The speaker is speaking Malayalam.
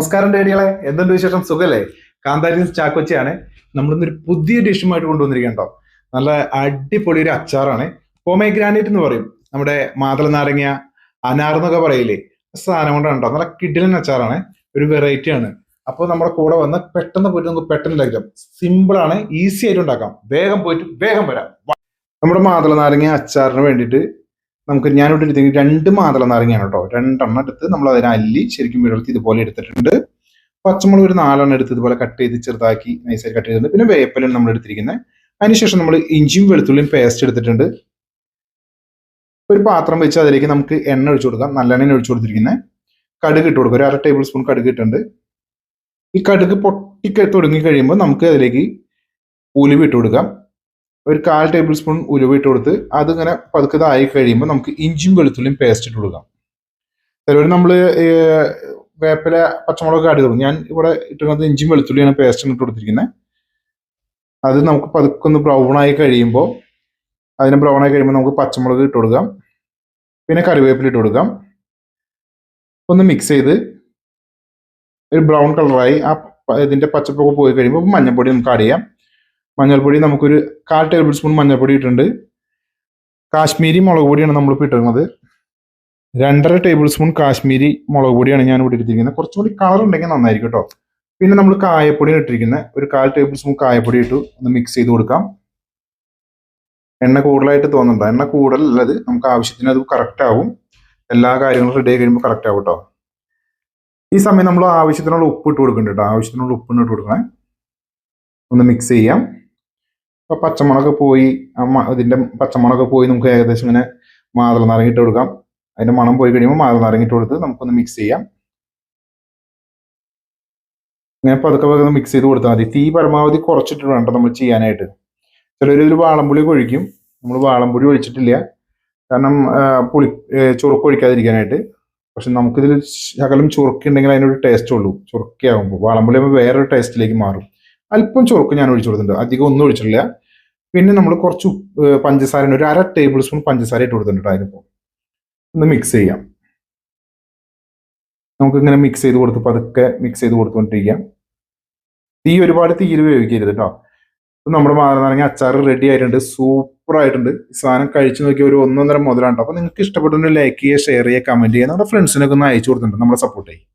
നമസ്കാരം ഡേഡികളെ. എന്തുണ്ട് വിശേഷം? സുഖല്ലേ? കാന്താരി ചാക്കൊച്ചിയാണ്. നമ്മളിന്നൊരു പുതിയ ഡിഷുമായിട്ട് കൊണ്ടുവന്നിരിക്കണ്ടോ നല്ല അടിപൊളി ഒരു അച്ചാറാണ്. പൊമേഗ്രാനൈറ്റ് എന്ന് പറയും. നമ്മുടെ മാതള നാരങ്ങ അനാർ എന്നൊക്കെ പറയില്ലേ? സാധനം കൊണ്ടാണ് കേട്ടോ നല്ല കിഡിലൻ അച്ചാറാണ്. ഒരു വെറൈറ്റി ആണ്. അപ്പോൾ നമ്മുടെ കൂടെ വന്ന് പെട്ടെന്ന് പോയിട്ട് നമുക്ക് പെട്ടെന്ന് ഉണ്ടാക്കാം. സിമ്പിൾ ആണ് ഈസി ആയിട്ട് ഉണ്ടാക്കാം. വേഗം പോയിട്ട് വേഗം വരാം. നമ്മുടെ മാതള നാരങ്ങ അച്ചാറിന് വേണ്ടിയിട്ട് നമുക്ക് ഞാനിവിടെ എടുത്തെങ്കിൽ രണ്ട് മാതള നാരങ്ങയാണ് കേട്ടോ. രണ്ടെണ്ണം എടുത്ത് നമ്മൾ അതിനെ അല്ലി ശരിക്കും വിടർത്തി ഇതുപോലെ എടുത്തിട്ടുണ്ട്. പച്ചമുളക് ഒരു നാലെണ്ണം എടുത്ത് ഇതുപോലെ കട്ട് ചെയ്ത് ചെറുതാക്കി നൈസായി കട്ട് ചെയ്തിട്ടുണ്ട്. പിന്നെ വേപ്പലാണ് നമ്മൾ എടുത്തിരിക്കുന്നത്. അതിനുശേഷം നമ്മൾ ഇഞ്ചിയും വെളുത്തുള്ളിയും പേസ്റ്റ് എടുത്തിട്ടുണ്ട്. ഒരു പാത്രം വെച്ച് അതിലേക്ക് നമുക്ക് എണ്ണ ഒഴിച്ചു കൊടുക്കാം. നല്ലെണ്ണ ഒഴിച്ചു കൊടുത്തിരിക്കുന്നത്. കടുക് ഇട്ട് കൊടുക്കുക ഒരു അര ടേബിൾ സ്പൂൺ കടുക് ഇട്ടുണ്ട് ഈ കടുക് പൊട്ടിക്ക തുടങ്ങി കഴിയുമ്പോൾ നമുക്ക് അതിലേക്ക് ഉലുവ ഇട്ട് കൊടുക്കാം. ഒരു കാൽ ടേബിൾ സ്പൂൺ ഉലുവ ഇട്ട് കൊടുത്ത് അതിങ്ങനെ പതുക്കെ കഴിയുമ്പോൾ നമുക്ക് ഇഞ്ചിയും വെളുത്തുള്ളിയും പേസ്റ്റ് ഇട്ട് കൊടുക്കാം. ചിലവർ നമ്മൾ വേപ്പില പച്ചമുളക് ആഡ് ചെയ്തു ഞാൻ ഇവിടെ ഇട്ടിരുന്നത് ഇഞ്ചിയും വെളുത്തുള്ളിയാണ് പേസ്റ്റ് ഇട്ട് കൊടുത്തിരിക്കുന്നത് അത് നമുക്ക് പതുക്കെ ഒന്ന് ബ്രൗൺ ആയി കഴിയുമ്പോൾ അതിന് ബ്രൗൺ ആയി കഴിയുമ്പോൾ നമുക്ക് പച്ചമുളക് ഇട്ട് കൊടുക്കാം. പിന്നെ കറിവേപ്പില ഇട്ട് കൊടുക്കാം. ഒന്ന് മിക്സ് ചെയ്ത് ഒരു ബ്രൗൺ കളറായി ആ ഇതിന്റെ പച്ചപ്പൊക്കെ പോയി കഴിയുമ്പോൾ മഞ്ഞൾപ്പൊടി നമുക്ക് ആഡ് ചെയ്യാം. മഞ്ഞൾപ്പൊടി നമുക്കൊരു കാൽ ടേബിൾ സ്പൂൺ മഞ്ഞൾപ്പൊടി ഇട്ടിട്ടുണ്ട്. കാശ്മീരി മുളക് പൊടിയാണ് നമ്മളിപ്പോൾ ഇട്ടിരുന്നത് രണ്ടര ടേബിൾ സ്പൂൺ കാശ്മീരി മുളക് പൊടിയാണ് ഞാൻ ഇവിടെ ഇട്ടിരിക്കുന്നത്. കുറച്ചും കൂടി കളർ ഉണ്ടെങ്കിൽ നന്നായിരിക്കും കേട്ടോ. പിന്നെ നമ്മൾ കായപ്പൊടിയാണ് ഇട്ടിരിക്കുന്നത് ഒരു കാൽ ടേബിൾ സ്പൂൺ കായപ്പൊടി ഇട്ടു. ഒന്ന് മിക്സ് ചെയ്ത് കൊടുക്കാം. എണ്ണ കൂടുതലായിട്ട് തോന്നുന്നുണ്ടോ എണ്ണ കൂടുതലുള്ളത് നമുക്ക് ആവശ്യത്തിന് അത് കറക്റ്റ് ആവും. എല്ലാ കാര്യങ്ങളും റെഡി ആയി കഴിയുമ്പോൾ കറക്റ്റ് ആവും കേട്ടോ. ഈ സമയം നമ്മൾ ആവശ്യത്തിനുള്ള ഉപ്പ് ഇട്ട് കൊടുക്കുന്നുണ്ട് കേട്ടോ. ആവശ്യത്തിനുള്ള ഉപ്പ് ഇട്ട് കൊടുക്കണേ. ഒന്ന് മിക്സ് ചെയ്യാം. അപ്പൊ പച്ചമുളക് പോയി ഇതിന്റെ പച്ചമുളക് പോയി നമുക്ക് ഏകദേശം ഇങ്ങനെ മാതള നാരങ്ങ കൊടുക്കാം. അതിന്റെ മണം പോയി കഴിയുമ്പോൾ മാതള നാരങ്ങ ഇട്ട് കൊടുത്ത് നമുക്കൊന്ന് മിക്സ് ചെയ്യാം. ഇങ്ങനെ പതുക്കെ പതുക്കെ മിക്സ് ചെയ്ത് കൊടുത്താൽ മതി. തീ പരമാവധി കുറച്ചിട്ട് വേണ്ട നമ്മൾ ചെയ്യാനായിട്ട്. ചിലർ ഇതിൽ വാളംപുളി ഒഴിക്കും. നമ്മൾ വാളംപുളി ഒഴിച്ചിട്ടില്ല. കാരണം പുളി ചുറുക്ക് ഒഴിക്കാതിരിക്കാനായിട്ട്. പക്ഷെ നമുക്കിതിൽ ശകലം ചുറുക്കുണ്ടെങ്കിൽ അതിനൊരു ടേസ്റ്റ് ഉള്ളൂ. ചുറുക്കിയാകുമ്പോൾ വാളംപുളി ആകുമ്പോൾ വേറൊരു ടേസ്റ്റിലേക്ക് മാറും. അല്പം ചുറുക്ക് ഞാൻ ഒഴിച്ചു കൊടുത്തിട്ടുണ്ട്. അധികം ഒന്നും ഒഴിച്ചിട്ടില്ല. പിന്നെ നമ്മൾ കുറച്ച് പഞ്ചസാര ഒരു അര ടേബിൾ സ്പൂൺ പഞ്ചസാര ഇട്ട് കൊടുത്തിട്ടുണ്ട് അതിനിപ്പോൾ ഒന്ന് മിക്സ് ചെയ്യാം. നമുക്ക് ഇങ്ങനെ മിക്സ് ചെയ്ത് കൊടുത്ത് പതുക്കെ മിക്സ് ചെയ്ത് കൊടുത്തുകൊണ്ടിരിക്കാം തീ ഒരുപാട് തീയിൽ ഉപയോഗിക്കരുത് കേട്ടോ ഇപ്പം നമ്മുടെ മാറുന്നാണെങ്കിൽ അച്ചാർ റെഡി ആയിട്ടുണ്ട്. സൂപ്പർ ആയിട്ടുണ്ട്. സാധനം കഴിച്ചു നോക്കിയ ഒരു ഒന്നൊന്നര മുതലാണ് അപ്പൊ നിങ്ങൾക്ക് ഇഷ്ടപ്പെട്ടെങ്കിൽ ലൈക്ക് ചെയ്യുക ഷെയർ ചെയ്യുക കമന്റ് ചെയ്യുക. നമ്മുടെ ഫ്രണ്ട്സിനൊക്കെ ഒന്ന് അയച്ചു കൊടുത്തിട്ടുണ്ട്. നമ്മളെ സപ്പോർട്ട് ചെയ്യും.